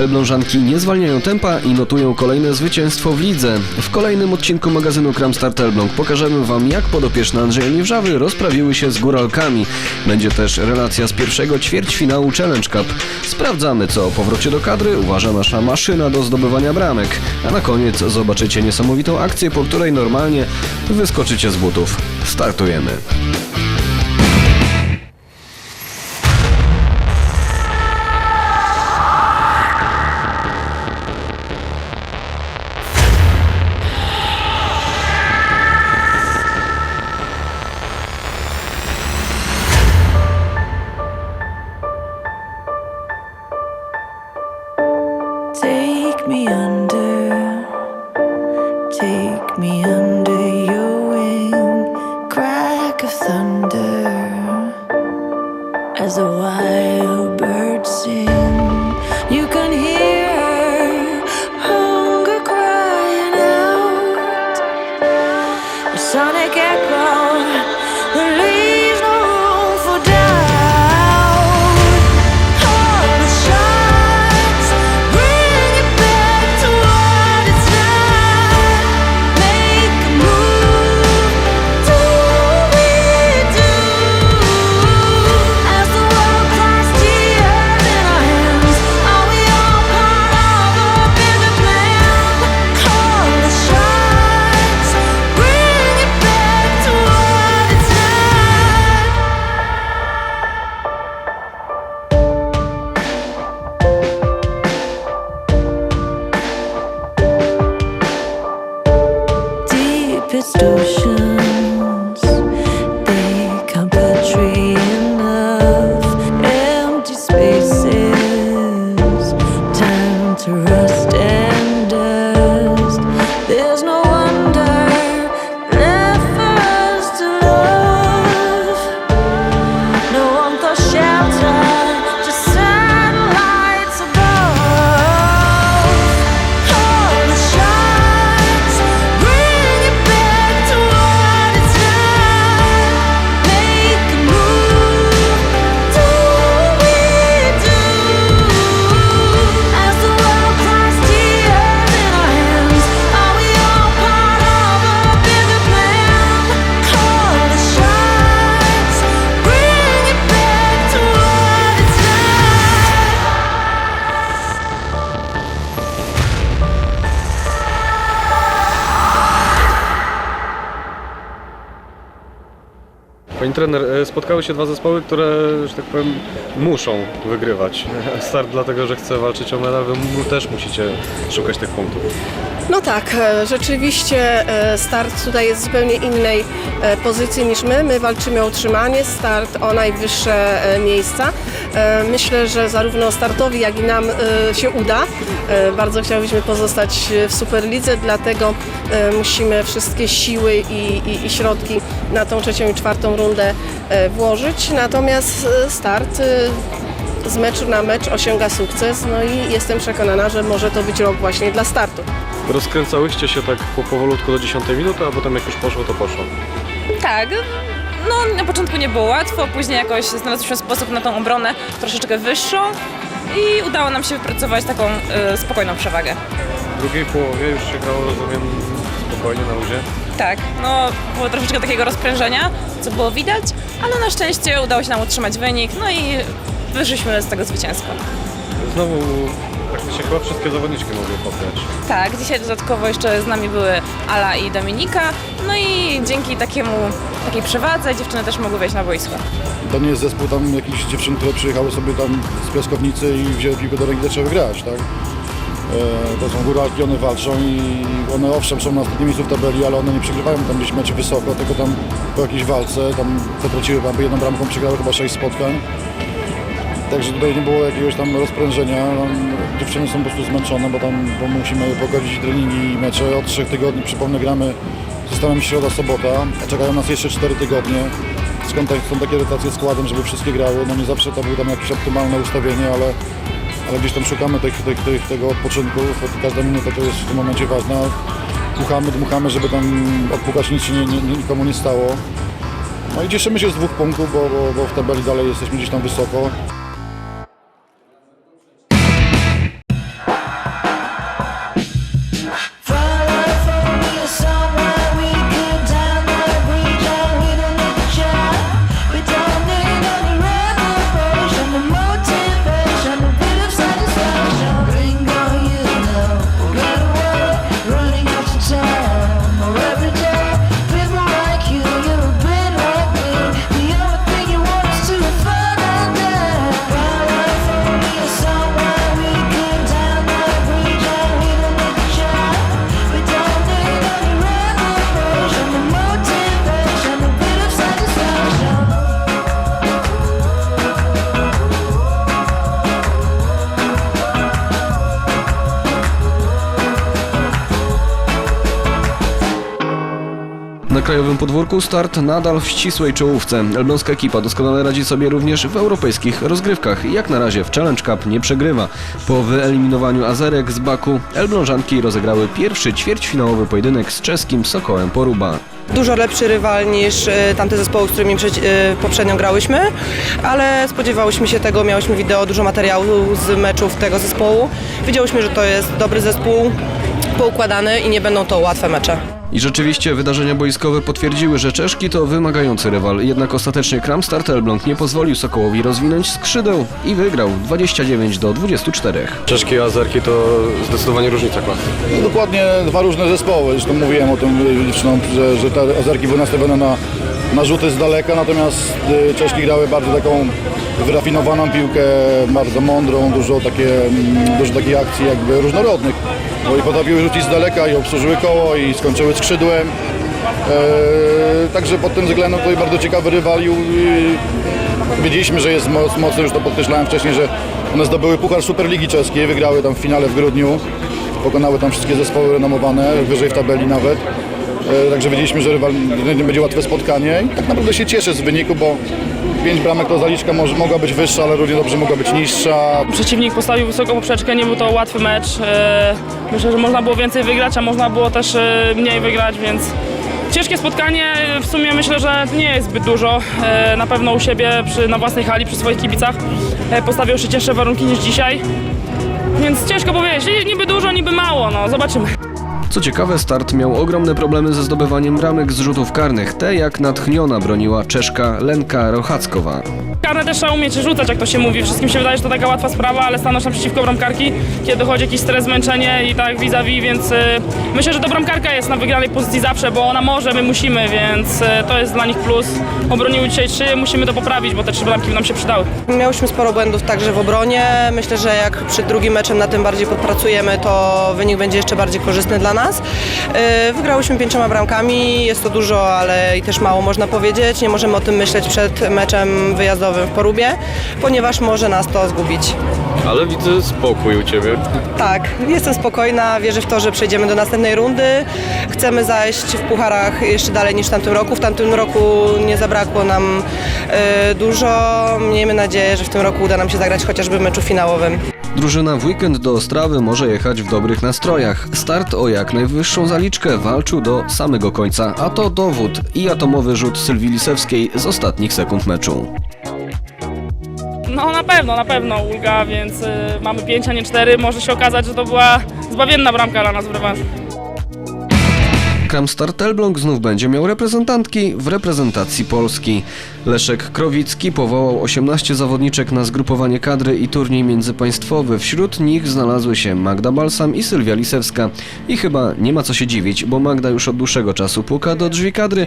Elblążanki nie zwalniają tempa i notują kolejne zwycięstwo w lidze. W kolejnym odcinku magazynu Kramstart Elbląg pokażemy Wam, jak podopieczne Andrzeja Niewrzawy rozprawiły się z góralkami. Będzie też relacja z pierwszego ćwierćfinału Challenge Cup. Sprawdzamy, co o powrocie do kadry uważa nasza maszyna do zdobywania bramek. A na koniec zobaczycie niesamowitą akcję, po której normalnie wyskoczycie z butów. Startujemy. Me under, take me under your wing, crack of thunder. As the wild birds sing. You can hear hunger crying out, a sonic echo leaves distortion. Pani trener, e, spotkały się dwa zespoły, które, że tak powiem, muszą wygrywać. Start dlatego, że chce walczyć o medal, wy też musicie szukać tych punktów. No tak, e, rzeczywiście e, start tutaj jest w zupełnie innej pozycji niż my. My walczymy o utrzymanie, start o najwyższe miejsca. E, Myślę, że zarówno startowi, jak i nam e, się uda. E, Bardzo chciałybyśmy pozostać w Superlidze, dlatego musimy wszystkie siły i, i, i środki na tą trzecią i czwartą rundę włożyć. Natomiast start z meczu na mecz osiąga sukces, no i jestem przekonana, że może to być rok właśnie dla startu. Rozkręcałyście się tak po, powolutku do 10 minuty, a potem jak już poszło, to poszło. Tak. No, na początku nie było łatwo, później jakoś znalazłyśmy sposób na tą obronę troszeczkę wyższą i udało nam się wypracować taką e, spokojną przewagę. W drugiej połowie już się grało, rozumiem, spokojnie na luzie. Tak, no było troszeczkę takiego rozprężenia, co było widać, ale na szczęście udało się nam utrzymać wynik, no i wyszliśmy z tego zwycięsko. Znowu praktycznie chyba wszystkie zawodniczki mogły pograć. Tak, dzisiaj dodatkowo jeszcze z nami były Ala i Dominika, no i dzięki takiemu, takiej przewadze dziewczyny też mogły wejść na boisko. To nie jest zespół tam jakichś dziewczyn, które przyjechały sobie tam z piaskownicy i wzięły piłkę do ręki, zaczęły grać, tak? E, to są góralki, one walczą i one owszem są na ostatnim miejscu w tabeli, ale one nie przegrywają tam gdzieś meczy wysoko, tylko tam po jakiejś walce, tam potraciły tam jedną bramką, przegrały chyba sześć spotkań. Także tutaj nie było jakiegoś tam rozprężenia. Tam dziewczyny są po prostu zmęczone, bo tam bo musimy pogodzić treningi i mecze. Od trzech tygodni, przypomnę, gramy systemem środa, sobota, a czekają nas jeszcze cztery tygodnie. Skąd tak, są takie rotacje składem, żeby wszystkie grały. No nie zawsze to było tam jakieś optymalne ustawienie, ale, ale gdzieś tam szukamy tych, tych, tych, tego odpoczynku. Każda minuta to jest w tym momencie ważna. Dmuchamy, dmuchamy, żeby tam odpukać nic się nie, nie, nikomu nie stało. No i cieszymy się z dwóch punktów, bo, bo, bo w tabeli dalej jesteśmy gdzieś tam wysoko. Na krajowym podwórku start nadal w ścisłej czołówce. Elbląska ekipa doskonale radzi sobie również w europejskich rozgrywkach. Jak na razie w Challenge Cup nie przegrywa. Po wyeliminowaniu Azerek z Baku, Elblążanki rozegrały pierwszy ćwierćfinałowy pojedynek z czeskim Sokołem Poruba. dużo lepszy rywal niż e, tamte zespoły, z którymi e, poprzednio grałyśmy, ale spodziewałyśmy się tego, miałyśmy wideo, dużo materiału z meczów tego zespołu. Wiedziałyśmy, że to jest dobry zespół, poukładany i nie będą to łatwe mecze. I rzeczywiście wydarzenia boiskowe potwierdziły, że Czeszki to wymagający rywal. Jednak ostatecznie Kramstart Elbląg nie pozwolił Sokołowi rozwinąć skrzydeł i wygrał 29 do 24. Czeszki i Azerki to zdecydowanie różnica klas. No, dokładnie dwa różne zespoły. Zresztą mówiłem o tym że, że te Azerki były nastawione na, na rzuty z daleka, natomiast y, Czeszki grały bardzo taką wyrafinowaną piłkę, bardzo mądrą, dużo, takie, mm, dużo takich akcji jakby różnorodnych. Bo i potrafiły rzucić z daleka i obsłużyły koło i skończyły skrzydłem. E, także pod tym względem to bardzo ciekawy rywal i, wiedzieliśmy, że jest moc, już to podkreślałem wcześniej, że one zdobyły Puchar Superligi Czeskiej, wygrały tam w finale w grudniu, pokonały tam wszystkie zespoły renomowane, wyżej w tabeli nawet. E, Także wiedzieliśmy, że rywal będzie łatwe spotkanie i tak naprawdę się cieszę z wyniku, bo pięć bramek to zaliczka może, mogła być wyższa, ale równie dobrze mogła być niższa. Przeciwnik postawił wysoką poprzeczkę, nie był to łatwy mecz. E, Myślę, że można było więcej wygrać, a można było też e, mniej wygrać, więc ciężkie spotkanie. W sumie myślę, że nie jest zbyt dużo. E, Na pewno u siebie, przy, na własnej hali, przy swoich kibicach postawią jeszcze cięższe warunki niż dzisiaj. Więc ciężko powiedzieć, niby dużo, niby mało, no zobaczymy. Co ciekawe, start miał ogromne problemy ze zdobywaniem bramek z rzutów karnych, te jak natchniona broniła Czeszka Lenka Rochackowa. Karne też trzeba umieć rzucać, jak to się mówi. Wszystkim się wydaje, że to taka łatwa sprawa, ale stanąć naprzeciwko bramkarki, kiedy chodzi jakiś stres, zmęczenie i tak vis-a-vis, więc y, myślę, że to bramkarka jest na wygranej pozycji zawsze, bo ona może, my musimy, więc y, to jest dla nich plus. Obroniły dzisiaj trzy, musimy to poprawić, bo te trzy bramki nam się przydały. Miałyśmy sporo błędów także w obronie. Myślę, że jak przy drugim meczem na tym bardziej podpracujemy, to wynik będzie jeszcze bardziej korzystny dla nas. Yy, Wygrałyśmy pięcioma bramkami, jest to dużo, ale i też mało można powiedzieć. Nie możemy o tym myśleć przed meczem wyjazdowym w Porubie, ponieważ może nas to zgubić. Ale widzę spokój u Ciebie. Tak, jestem spokojna, wierzę w to, że przejdziemy do następnej rundy. Chcemy zajść w pucharach jeszcze dalej niż w tamtym roku. W tamtym roku nie zabrakło nam e, dużo. Miejmy nadzieję, że w tym roku uda nam się zagrać chociażby w meczu finałowym. Drużyna w weekend do Ostrawy może jechać w dobrych nastrojach. Start o jak najwyższą zaliczkę walczył do samego końca, a to dowód i atomowy rzut Sylwii Lisewskiej z ostatnich sekund meczu. No na pewno, na pewno ulga, więc y, mamy pięć, a nie cztery. Może się okazać, że to była zbawienna bramka dla nas w rewanżu. Kramstart Elbląg znów będzie miał reprezentantki w reprezentacji Polski. Leszek Krowicki powołał 18 zawodniczek na zgrupowanie kadry i turniej międzypaństwowy. Wśród nich znalazły się Magda Balsam i Sylwia Lisewska. I chyba nie ma co się dziwić, bo Magda już od dłuższego czasu puka do drzwi kadry,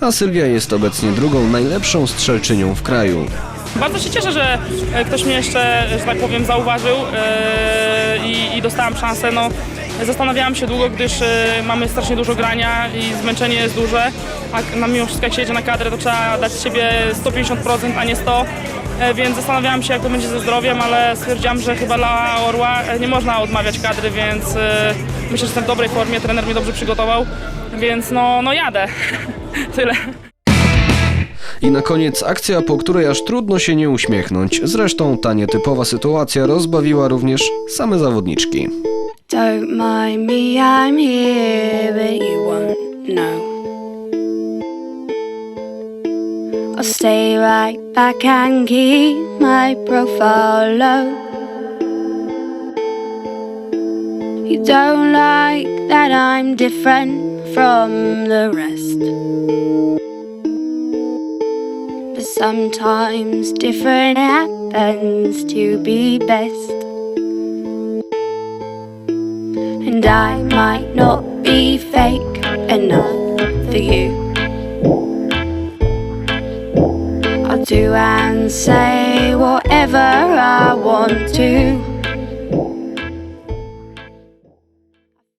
a Sylwia jest obecnie drugą najlepszą strzelczynią w kraju. Bardzo się cieszę, że e, ktoś mnie jeszcze, że tak powiem, zauważył e, i, i dostałam szansę. No, zastanawiałam się długo, gdyż e, mamy strasznie dużo grania i zmęczenie jest duże, a na mimo wszystko jak się jedzie na kadrę, to trzeba dać z siebie 150%, a nie 100%. E, Więc zastanawiałam się, jak to będzie ze zdrowiem, ale stwierdziłam, że chyba dla Orła e, nie można odmawiać kadry, więc myślę, że jestem w dobrej formie, trener mnie dobrze przygotował, więc no, no jadę. Tyle. I na koniec akcja, po której aż trudno się nie uśmiechnąć. Zresztą ta nietypowa sytuacja rozbawiła również same zawodniczki. Don't mind me, I'm here, but you won't know. I'll stay right back and keep my profile low. You don't like that I'm different from the rest. But sometimes different happens to be best. And I might not be fake enough for you. I'll do and say whatever I want to.